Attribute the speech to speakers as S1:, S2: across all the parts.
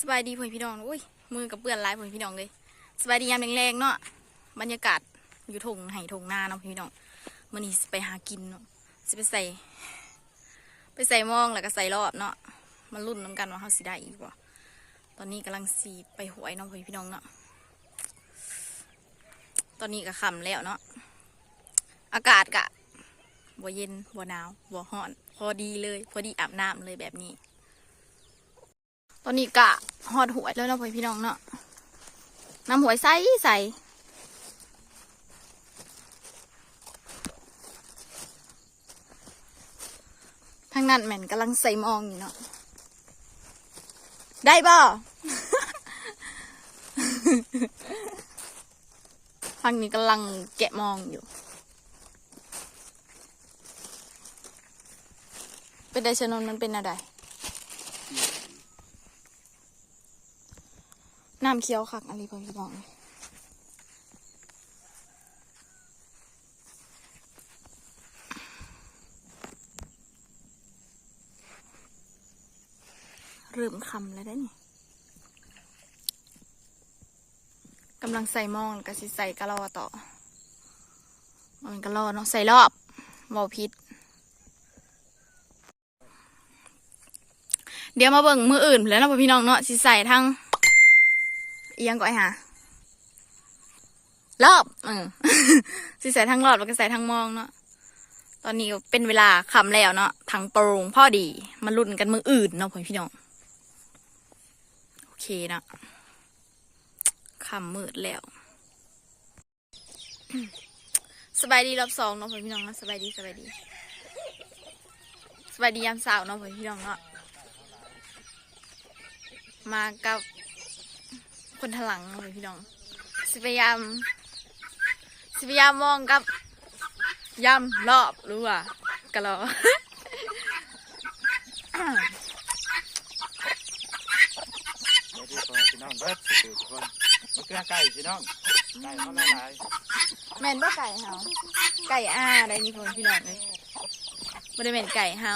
S1: สบายดีพ่อพี่น้องอุ้ยมือกับเปื้อนลายพ่อพี่น้องเลยสบายดียามแรงๆเนาะบรรยากาศอยู่ทงไห่ทงนาเนาะพ่อพี่น้องมื่อนี้สิไปหากินเนาะสิไปใส่ ไปใส่มองแล้วก็ใส่รอบเนาะมันรุ่นน้ำกันว่าเขาสิได้อีกบ่ตอนนี้กำลังสีไปหวยเนาะพ่อพี่น้องเนาะตอนนี้ก็ค่ำแล้วเนาะอากาศกะบ่เย็นบ่หนาวบ่ร้อน พอดีเลย พอดีอาบน้ำเลยแบบนี้ ตอนนี้กะหอดหวยแล้วเนาะพ่อพี่น้องเนาะน้ำหวยใสใสทางนั้นแม่นกำลังใส่มองอยู่เนาะได้บ่ทางนี้กำลังแกะมองอยู่ เป็นไดชนนมันเป็นอะไร น้ำเคี้ยวคักอะไรพ่อพี่น้องเริ่มคำแล้วได้นี่กำลังใส่มองก็สิใส่กะลอต่อมันกะลอเนาะใส่รอบเบาพิษเดี๋ยวมาเบิ่งมืออื่นแล้วเนาะพี่น้องเนาะสิใส่ทั้ง ยงก่อนหารอบเออสิใส่ทั้งรอบแล้วก็ใส่ทั้งมองเนาะตอนนี้เป็นเวลาคำแล้วเนาะทั้งปรงพ่อดีมาลุ้นกันมืออื่นเนาะพ่อพี่น้องโอเคนะคำมืดแล้ว สบายดีรอบสองเนาะพ่อพี่น้องนะสบายดีสบายดีสบายดียามเช้าเนาะพ่อพี่น้องเนาะมากับ คนทลังเลยพี่น้องสิพยายามสิพยายามมองกับยำรอบรู้ว่ากะลอ
S2: เดี๋ยวที่คอยพี่น้องเบิดสู่ทุกคนมะเขือไก่พี่น้องไก่เขาหลาย
S1: แม่นบ่ไก่เฮาไก่อาได้นี่พ่อพี่น้องเลยบ่ได้แม่นไก่เฮา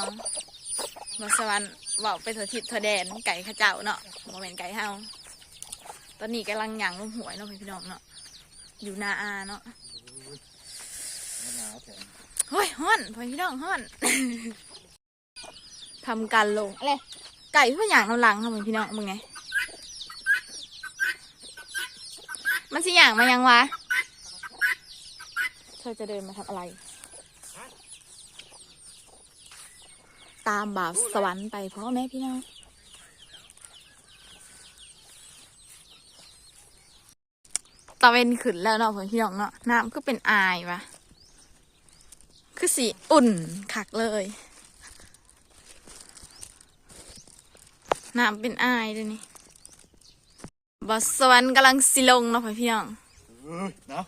S1: มาสวรรค์เว้าไปเถอะทิศเถอะแดนไก่ข้าเจ้าเนาะบ่แม่นไก่เฮา ตอนนี้กำลังหยังลงหวยเนาะพี่น้องเนาะอยู่นาอาเนาะ
S2: หนาวแถม
S1: เฮ้ยฮ้อนพี่น้องฮ้อนทำการลงอะไรไก่เพื่ออย่างเราหลังค่ะพ่อพี่น้องมึงไง มันสิอย่างมายังวะเธอจะเดินมาทำอะไร ตามบ่าวสวรรค์ไปพ่อแม่พี่น้อง ตะเวนขึ้นแล้วเนาะพ่อพี่น้องเนาะน้ำก็เป็นอายวะคือสีอุ่นคักเลยน้ำเป็นอายด้วยนี่บอสสวรรค์กำลังสิลงเนาะพ่อพี่น้อง
S2: เอ้ยเนาะ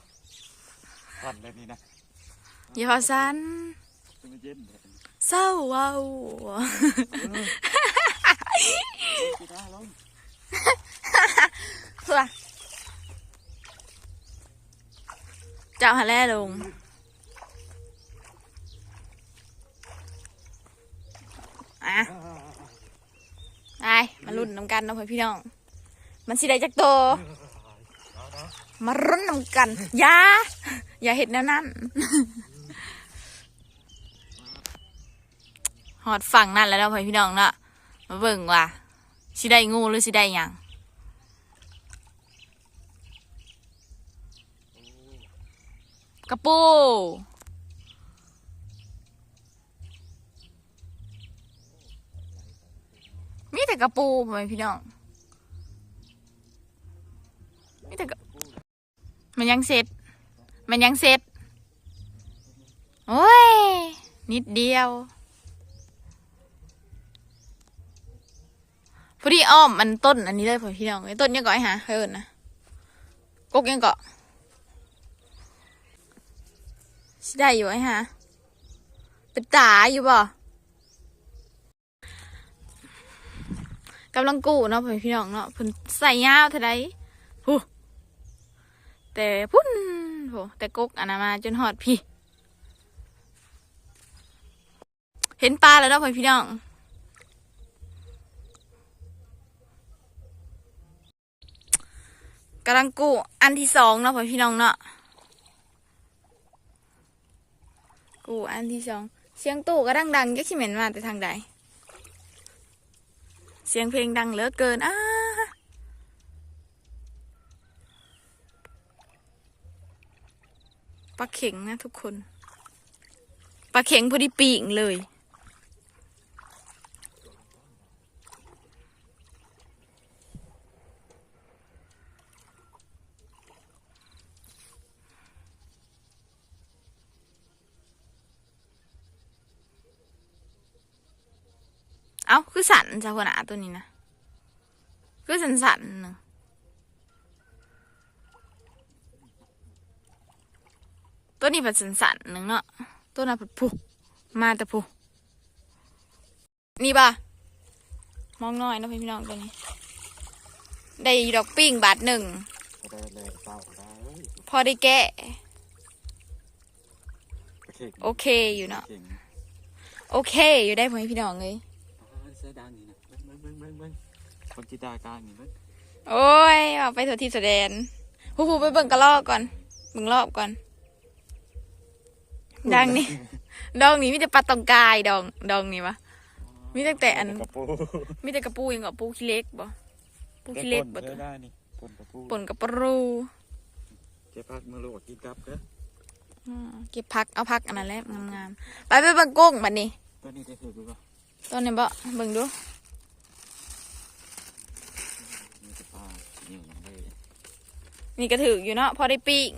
S2: ผ่อนเลยนี่นะ
S1: อย่าพอสัน
S2: จะไม่เย็นเลย
S1: เศร้าเว้าว
S2: กีตาร์ลง
S1: เพื่อ เจ้าหาแล่ลง อะไปมาลุ้นน้ำกันเนาะพ่อพี่น้อง มันสิได้จักโต มารุ่นน้ำกัน อย่า อย่าเห็ดแนวนั้นหอดฝั่งนั่นแล้วเนาะพ่อพี่น้องเนาะมาเบิ่งว่าสิได้งูหรือสิได้ยัง กระปู มีแต่กระปูพ่อแม่พี่น้อง มีแต่กระมันยังเสร็จ มันยังเสร็จ โอ้ย นิดเดียวพอดีอ้อมมันต้นอันนี้เลยพอพี่น้องไอ้ต้นยังก่อไอ้หาเฮ้ยเอิ้นนะกกยังเกาะ สิได้อยู่ไอ้หาเป็นตาอยู่บ่กำลังกู้เนาะพี่น้องเนาะเพิ่นใส่ยาวเท่าใดผู้แต่พุ่นโหแต่กกอันมาจนหอดพี่ เห็นปลาแล้วเนาะพี่น้องกำลังกู้อันที่สองเนาะพี่น้องเนาะ กูอันที่สองเสียงตู้ก็ดังดังยักขี้เหม็นมาแต่ทางใด เสียงเพลงดังเหลือเกินอ้าปลาเข็งนะทุกคนปลาเข็งพอดีปีงเลย เอ้า คือสันจ้าคนอาตัวนี้นะคือสันสันๆหนึ่งตัวนี้เป็นสันสันๆหนึ่งเนาะตัวนั้นเป็นผูมาแต่ผูนี่ป่ะมองน้อยเนาะพี่น้องตัวนี้ได้ดอกปิ้งบาทหนึ่ง
S2: ก็ได้เลยเต่าได้เอ้ย
S1: พอได้แกะ
S2: ปลาเข็ง
S1: โอเคอยู่เนาะ
S2: ปลข็ง
S1: โอเคอยู่ได้พ่อพี่น้องเลย
S2: คนจิตาการนี่เบิ้ง
S1: โอ้ยเอาไปถั่วที่แสดงผู้ผู้ไปเบิ่งกระลอกก่อนเบิ่งรอบก่อน ดังนี่ ดองนี้มีแต่ปลาตองกายดอง ดองนี่วะมีตั้งแต่อัน
S2: กระปู
S1: มีแต่กระปูยังกับปูขี้เล็กบ่ ปูขี้เล็กบ่
S2: เก็บได้นี่ปนกระปู
S1: ป่นกับปรู
S2: เก็บพักมือลูกกินกับเด้อ
S1: อืมเก็บพักเอาพักอันนั้นแหละงามๆไปไปเบิ่งกุ้งบัดนี้
S2: ตัวนี้ได้ถือดูป่ะ
S1: ต้นนี้บ่เบิ่งดู
S2: มีแต่ปลาเหนียว อย่เลย
S1: นี่กระถืออยู่เนาะพอได้ปิ้ง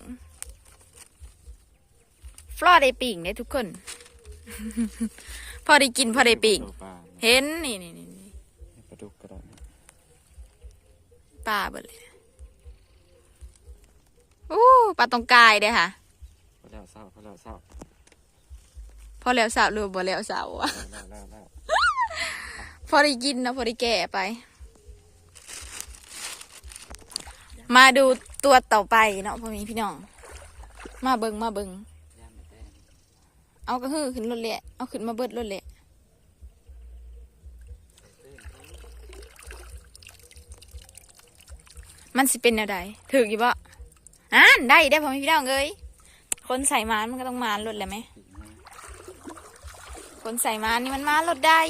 S1: ฟลอได้ปิ้งได้ทุกคน พอได้กินพอได้ปิ้งเห็นนี่นี่นี่
S2: ปลาดุกก็ได้นะ
S1: ปลาเบิดเลยอู้ปลาตองกายเด้ค่ะ
S2: พอแล้วเศร้าพอแล้วเศร้า
S1: พอแล้วสาวหรือบ่แล้วสาวอะพอได้กินนะพอได้แก่ไป มาดูตัวต่อไปเนาะพ่อมีพี่น้อง มาเบิงมาเบิงเอากระหือขึ้นรถเละเอาขึ้นมาเบิดรถเละมันสิเป็นแนวใดถืออยู่บ่อ่านได้ได้พ่อม่พี่น้องเอ้ยคนใส่มานมันก็ต้องมานรถแหละไหม คนใส่มานนี่มันมานรถได้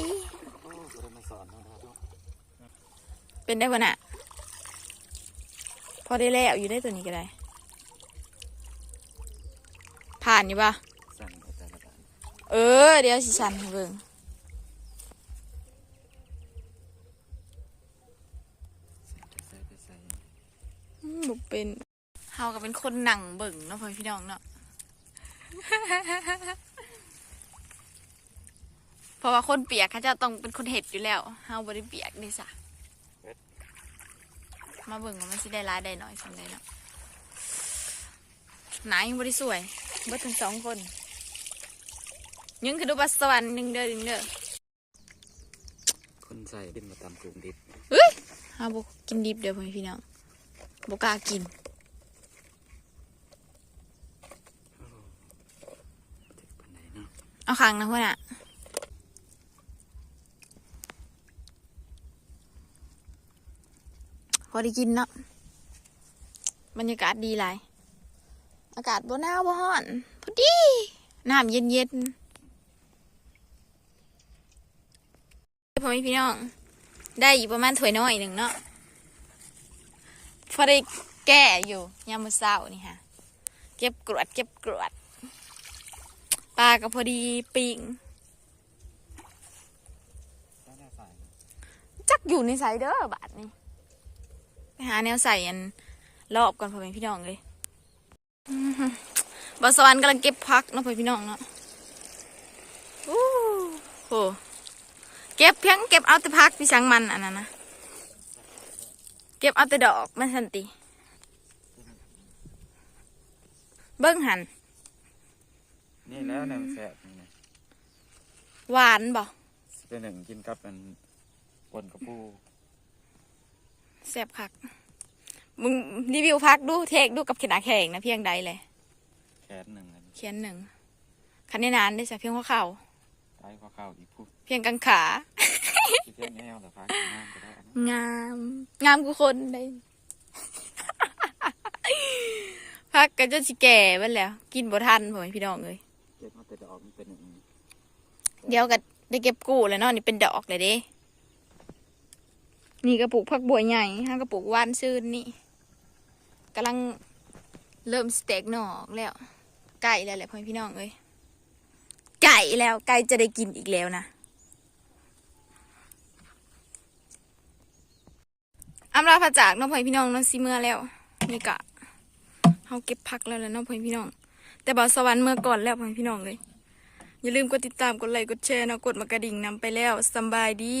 S2: เป็
S1: นได้ปะน่ะ อได้แล้วอยู่ได้ตัวนี้ก็ได้ ผ่านอยู่ปะ
S2: สั่งไปแต่ละบ้าน
S1: เออ เดี๋ยวสิชันให้เบิ่ง
S2: ใส่ไปใส่
S1: อืมบุเป็นเฮาก็เป็นคนหนังเบิ่งเนาะพ่อพี่น้องเนาะ เพราะว่าคนเปียกเขาจะต้องเป็นคนเห็ดอยู่แล้วเฮาบ่ได้เปียกนี่สะ มาเบิ่งว่ามันสิได้ร้ายได้น้อยสันใดเนาะหนายังบ่ได้สวยเบิดทั้งสองคนยังคือดูบัสวรรค์หนึ่งเด้อหนึ่งเด้อ
S2: คนใส่ดินมาตำกลุ่มดิบ
S1: เฮาบ่กินดิบเด้อพ่อพี่น้องบ่กล้ากิน
S2: ถึกปันไหนเนาะ
S1: เอาขังนะพ่อน่ะ พอได้กินเนาะบรรยากาศดีหลายอากาศบ่หนาวบ่ร้อนพอดีน้ำเย็นเย็นๆพ่อแม่พี่น้อง ได้อยู่ประมาณถ้วยน้อยหนึ่งเนาะพอได้แก่อยู่ยามมื้อเช้านี่ฮะเก็บกรวดเก็บกรวดปลาก็พอดีปิง
S2: ได้ได้ใส่
S1: จักอยู่ในใส่เด้อบาทนี่ หาแนวใส่อันรอบก่อนพ่อแม่พี่น้องเลยอื้อหือบาสวรรค์กำลังเก็บพักเนาะพ่อพี่น้องเนาะอู้โหเก็บเพียงเก็บเอาแต่พักพี่ช้างมันอันนั้นนะเก็บเอาแต่ดอกมันสันติ เบิ้งหัน
S2: นี่แล้วแนวแสบนี่นะ
S1: หวานบ่
S2: สิเป็นหนึ่งกินกับเป็นปนกระปู
S1: แซ่บคัก มึงรีวิวพักดูเทคดูกับขนาดแข่งนะเพียงใดเลย
S2: แขนหนึ่งอัน
S1: เขียนหนึ่งคันในนานได้จากเพียงหัวเข่า
S2: ใต้ข้อเข้าอีกพูด
S1: เพียงกังขา
S2: ที่เพี้ยนแนวแต่พักน้ำก็ได้นะ
S1: งาม งามกูคนเลยพักก็จะสิแก่ไปแล้ว กินบ่ทันพ่อแม่พี่น้องเลย
S2: เก็บมาแต่ดอกมันเป็นอย่างนี้
S1: เดี๋ยวก็ได้เก็บกู้แล้วเนาะนี่เป็นดอกเลยเด้ นี่กระปุกผักบัวใหญ่ห้ากระปุกว่านซื่นนี่กำลังเริ่มสเต็กหนอกแล้ว ไก่แล้วแหละพ่อพี่น้องเอ้ยไก่แล้วไก่จะได้กินอีกแล้วนะอำลาพระจากน้องพ่อพี่น้องน้องสิเมื่อแล้ว นี่กะเขาเก็บผักแล้วแหล้วน้องพ่อพี่น้อง แต่บ่าวสวรรค์เมื่อก่อนแล้วพ่อพี่น้องเลยอย่าลืมกดติดตามกดไลค์กดแชร์นะกดมากระดิ่งนำไปแล้วสบายดี